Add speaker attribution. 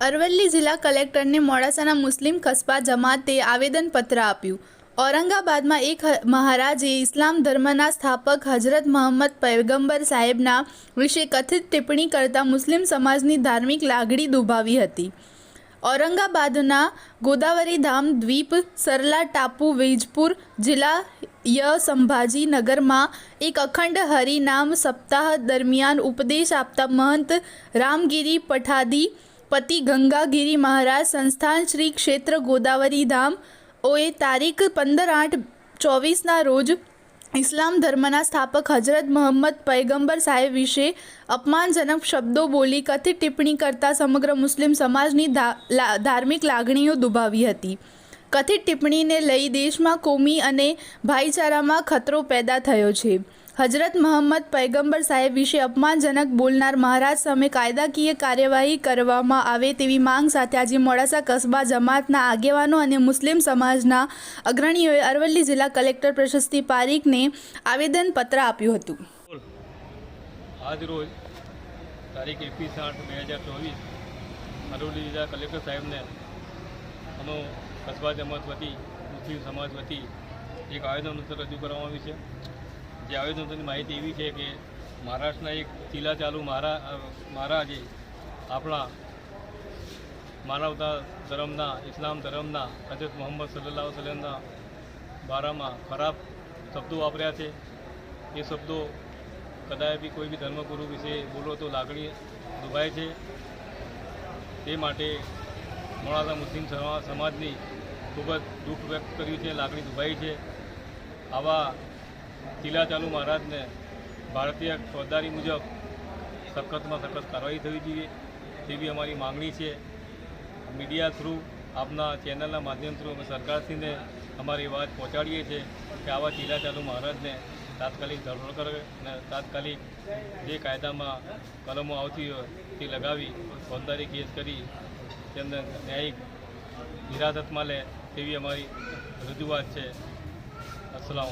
Speaker 1: અરવલ્લી જિલ્લા કલેક્ટરને મોડાસાના મુસ્લિમ કસ્બા જમાતે આવેદનપત્ર આપ્યું. ઔરંગાબાદમાં એક મહારાજે ઇસ્લામ ધર્મના સ્થાપક હજરત મોહમ્મદ પૈગંબર સાહેબના વિશે કથિત ટિપ્પણી કરતા મુસ્લિમ સમાજની ધાર્મિક લાગણી દુભાવી હતી. ઔરંગાબાદના ગોદાવરી ધામ દ્વીપ, સરલા ટાપુ, વેજપુર જિલ્લા ય સંભાજી નગરમાં એક અખંડ હરિનામ સપ્તાહ દરમિયાન ઉપદેશ આપતા મહંત રામગીરી પઠાદી પતિ ગંગાગીરી મહારાજ સંસ્થાન શ્રી ક્ષેત્ર ગોદાવરી ધામ ઓએ તારીખ પંદર આઠ ચોવીસના રોજ ઇસ્લામ ધર્મના સ્થાપક હજરત મોહમ્મદ પૈગંબર સાહેબ વિશે અપમાનજનક શબ્દો બોલી કથિત ટિપ્પણી કરતા સમગ્ર મુસ્લિમ સમાજની ધાર્મિક લાગણીઓ દુભાવી હતી. કથિત ટિપ્પણીને લઈ દેશમાં કોમી અને ભાઈચારામાં ખતરો પેદા થયો છે. હજરત મોહમ્મદ પૈગંબર સાહેબ વિશે અપમાનજનક બોલનાર મહારાજ સામે કાયદાકીય કાર્યવાહી કરવામાં આવે તેવી માંગ સાથે આજે મોડાસા કસ્બા જમાતના આગેવાનો અને મુસ્લિમ સમાજના અગ્રણીઓએ અરવલ્લી જિલ્લા કલેક્ટર પ્રશસ્તિ પારીખને આવેદનપત્ર આપ્યું હતું.
Speaker 2: આજરોજ તારીખ એકવીસ આઠ બે હજાર ચોવીસ અરવલ્લી જિલ્લા કલેક્ટર સાહેબને અમો કસ્બા જમાત વતી, મુસ્લિમ સમાજ વતી એક આવેદનપત્ર રજૂ કરવામાં આવ્યું છે. જે આવેદનપત્રની માહિતી એવી છે કે મહારાષ્ટ્રના એક ચીલા ચાલુ મહારા મહારાજે આપણા માનવતા ધર્મના, ઇસ્લામ ધર્મના, હજરત મોહમ્મદ સલ્લાહ વસલમના બારામાં ખરાબ શબ્દો વાપર્યા છે. એ શબ્દો કદાચ બી કોઈ બી ધર્મગુરુ વિશે બોલો તો લાગણી દુભાય છે. તે માટે મોડાસા મુસ્લિમ સમા- સમાજની ખૂબ જ દુઃખ વ્યક્ત કર્યું છે, લાગણી દુભાઈ છે. આવા ચીલા મહારાજને ભારતીય ફોજદારી મુજબ સખતમાં સખત કાર્યવાહી થવી જોઈએ તેવી અમારી માંગણી છે. મીડિયા થ્રુ, આપના ચેનલના માધ્યમ થ્રુ અમે સરકારશ્રીને અમારી વાત પહોંચાડીએ છીએ કે આવા ચીલા મહારાજને તાત્કાલિક ધરપકડ કરે અને તાત્કાલિક જે કાયદામાં કલમો આવતી હોય તે લગાવી ફોજદારી કેસ કરી તેમને ન્યાયિક હિરાસતમાં લે તેવી અમારી રજૂઆત છે. અસલામ